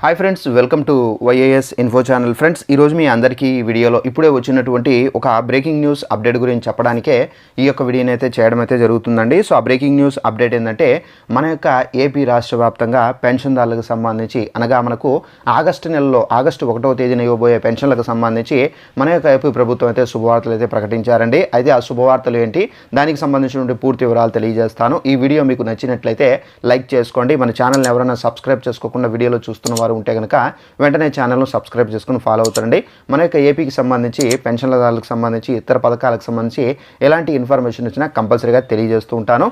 Hi friends welcome to YAS info channel friends ఈరోజు మీ అందరికీ ఈ వీడియోలో ఇప్పుడే వచ్చినటువంటి ఒక బ్రేకింగ్ న్యూస్ అప్డేట్ గురించి చెప్పడానికే ఈ యొక్క వీడియోని అయితే చేయడం అయితే జరుగుతుందండి. సో ఆ బ్రేకింగ్ న్యూస్ అప్డేట్ ఏంటంటే మన యొక్క ఏపీ రాష్ట్ర వ్యాప్తంగా పెన్షన్దారులకు సంబంధించి అనగా మనకు ఆగస్టు నెలలో ఆగస్టు ఒకటవ తేదీన ఇవ్వబోయే పెన్షన్లకు సంబంధించి మన యొక్క ఏపీ ప్రభుత్వం అయితే శుభవార్తలు అయితే ప్రకటించారండి. అయితే ఆ శుభవార్తలు ఏంటి? దానికి సంబంధించినటువంటి పూర్తి వివరాలు తెలియజేస్తాను. ఈ వీడియో మీకు నచ్చినట్లయితే లైక్ చేసుకోండి. మన ఛానల్ని ఎవరైనా సబ్స్క్రైబ్ చేసుకోకుండా వీడియోలో చూస్తున్న వారు ఉంటే కనుక వెంటనే ఛానల్ను సబ్స్క్రైబ్ చేసుకుని ఫాలో అవుతారండి మన యొక్క ఏపీకి సంబంధించి పెన్షన్లదారులకు సంబంధించి ఇతర పథకాలకు సంబంధించి ఎలాంటి ఇన్ఫర్మేషన్ వచ్చినా కంపల్సరీగా తెలియజేస్తూ ఉంటాను.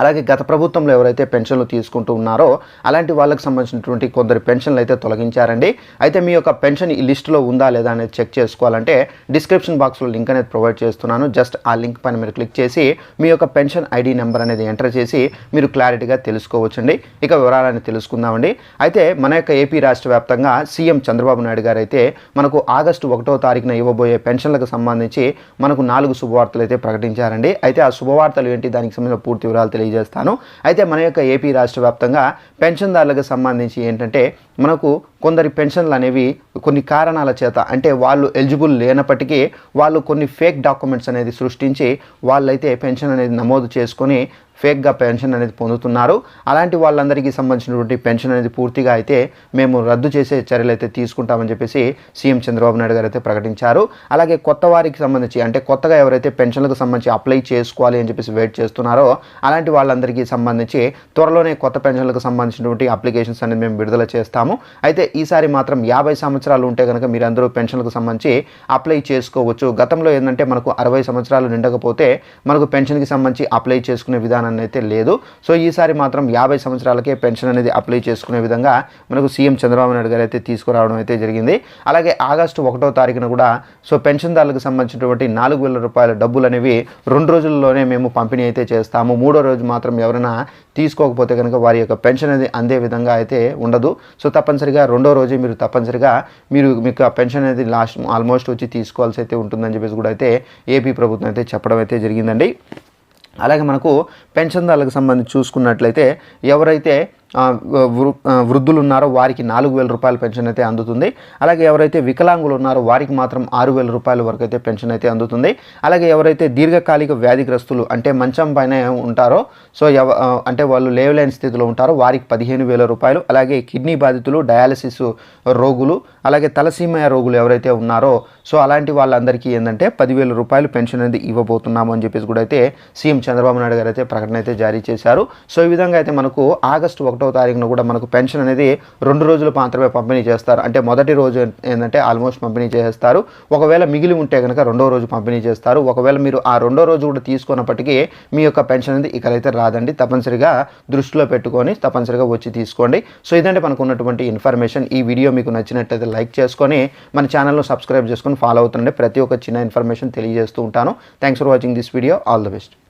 అలాగే గత ప్రభుత్వంలో ఎవరైతే పెన్షన్లు తీసుకుంటూ ఉన్నారో అలాంటి వాళ్ళకి సంబంధించినటువంటి కొందరు పెన్షన్లు అయితే తొలగించారండి. అయితే మీ యొక్క పెన్షన్ ఈ లిస్టులో ఉందా లేదా అనేది చెక్ చేసుకోవాలంటే డిస్క్రిప్షన్ బాక్స్లో లింక్ అనేది ప్రొవైడ్ చేస్తున్నాను. జస్ట్ ఆ లింక్ పైన మీరు క్లిక్ చేసి మీ యొక్క పెన్షన్ ఐడి నెంబర్ అనేది ఎంటర్ చేసి మీరు క్లారిటీగా తెలుసుకోవచ్చండి. ఇక వివరాలని తెలుసుకుందామండి. అయితే మన యొక్క ఏపీ రాష్ట్ర వ్యాప్తంగా సీఎం చంద్రబాబు నాయుడు గారు అయితే మనకు ఆగస్టు ఒకటో తారీఖున ఇవ్వబోయే పెన్షన్లకు సంబంధించి మనకు నాలుగు శుభవార్తలు అయితే ప్రకటించారండి. అయితే ఆ శుభవార్తలు ఏంటి? దానికి సంబంధించిన పూర్తి వివరాలు తెలియజేస్తాను. అయితే మన యొక్క ఏపీ రాష్ట్ర వ్యాప్తంగా పెన్షన్దారులకు సంబంధించి ఏంటంటే మనకు కొందరి పెన్షన్లు అనేవి కొన్ని కారణాల చేత అంటే వాళ్ళు ఎలిజిబుల్ లేనప్పటికీ వాళ్ళు కొన్ని ఫేక్ డాక్యుమెంట్స్ అనేది సృష్టించి వాళ్ళైతే పెన్షన్ అనేది నమోదు చేసుకొని ఫేక్గా పెన్షన్ అనేది పొందుతున్నారు. అలాంటి వాళ్ళందరికీ సంబంధించినటువంటి పెన్షన్ అనేది పూర్తిగా అయితే మేము రద్దు చేసే చర్యలు అయితే తీసుకుంటామని చెప్పేసి సీఎం చంద్రబాబు నాయుడు గారు అయితే ప్రకటించారు. అలాగే కొత్త వారికి సంబంధించి అంటే కొత్తగా ఎవరైతే పెన్షన్లకు సంబంధించి అప్లై చేసుకోవాలి అని చెప్పేసి వెయిట్ చేస్తున్నారో అలాంటి వాళ్ళందరికీ సంబంధించి త్వరలోనే కొత్త పెన్షన్లకు సంబంధించినటువంటి అప్లికేషన్స్ అనేది మేము విడుదల చేస్తాము. అయితే ఈసారి మాత్రం యాభై సంవత్సరాలు ఉంటే కనుక మీరందరూ పెన్షన్లకు సంబంధించి అప్లై చేసుకోవచ్చు. గతంలో ఏంటంటే మనకు అరవై సంవత్సరాలు నిండకపోతే మనకు పెన్షన్కి సంబంధించి అప్లై చేసుకునే విధానం అయితే లేదు. సో ఈసారి మాత్రం యాభై సంవత్సరాలకే పెన్షన్ అనేది అప్లై చేసుకునే విధంగా మనకు సీఎం చంద్రబాబు నాయుడు గారు అయితే తీసుకురావడం అయితే జరిగింది. అలాగే ఆగస్టు ఒకటో తారీఖున కూడా సో పెన్షన్దారులకు సంబంధించినటువంటి నాలుగు వేల రూపాయల డబ్బులు అనేవి రెండు రోజుల్లోనే మేము పంపిణీ అయితే చేస్తాము. మూడో రోజు మాత్రం ఎవరైనా తీసుకోకపోతే కనుక వారి యొక్క పెన్షన్ అనేది అందే విధంగా అయితే ఉండదు. సో తప్పనిసరిగా రెండో రోజే మీరు తప్పనిసరిగా మీరు మీకు ఆ పెన్షన్ అనేది లాస్ట్ ఆల్మోస్ట్ వచ్చి తీసుకోవాల్సి అయితే ఉంటుందని చెప్పేసి కూడా అయితే ఏపీ ప్రభుత్వం అయితే చెప్పడం అయితే జరిగిందండి. అలాగే మనకు పెన్షన్దారులకు సంబంధించి చూసుకున్నట్లయితే ఎవరైతే వృద్ధులు ఉన్నారో వారికి నాలుగు వేల రూపాయల పెన్షన్ అయితే అందుతుంది. అలాగే ఎవరైతే వికలాంగులు ఉన్నారో వారికి మాత్రం ఆరు వేల రూపాయల వరకు అయితే పెన్షన్ అయితే అందుతుంది. అలాగే ఎవరైతే దీర్ఘకాలిక వ్యాధిగ్రస్తులు అంటే మంచం పైన ఉంటారో సో ఎవ అంటే వాళ్ళు లేవలేని స్థితిలో ఉంటారో వారికి పదిహేను వేల రూపాయలు అలాగే కిడ్నీ బాధితులు డయాలసిస్ రోగులు అలాగే తలసీమయ రోగులు ఎవరైతే ఉన్నారో సో అలాంటి వాళ్ళందరికీ ఏంటంటే పదివేల రూపాయలు పెన్షన్ అనేది ఇవ్వబోతున్నాము అని చెప్పేసి కూడా అయితే సీఎం చంద్రబాబు నాయుడు గారు అయితే ప్రకటన అయితే జారీ చేశారు. సో ఈ విధంగా అయితే మనకు ఆగస్టు ఒకటో తారీఖున కూడా మనకు పెన్షన్ అనేది రెండు రోజులు మాత్రమే పంపిణీ చేస్తారు. అంటే మొదటి రోజు ఏంటంటే ఆల్మోస్ట్ పంపిణీ చేస్తారు ఒకవేళ మిగిలి ఉంటే కనుక రెండో రోజు పంపిణీ చేస్తారు. ఒకవేళ మీరు ఆ రెండో రోజు కూడా తీసుకున్నప్పటికీ మీ యొక్క పెన్షన్ అనేది ఇక్కడైతే రాదండి. తప్పనిసరిగా దృష్టిలో పెట్టుకొని తప్పనిసరిగా వచ్చి తీసుకోండి. సో ఇదంటే మనకు ఉన్నటువంటి ఇన్ఫర్మేషన్. ఈ వీడియో మీకు నచ్చినట్లయితే లైక్ చేసుకొని మన ఛానల్ను సబ్స్క్రైబ్ చేసుకొని ఫాలో అవుతుండే ప్రతి ఒక్క చిన్న ఇన్ఫర్మేషన్ తెలియజేస్తూ ఉంటాను. Thanks for watching this video. All the best.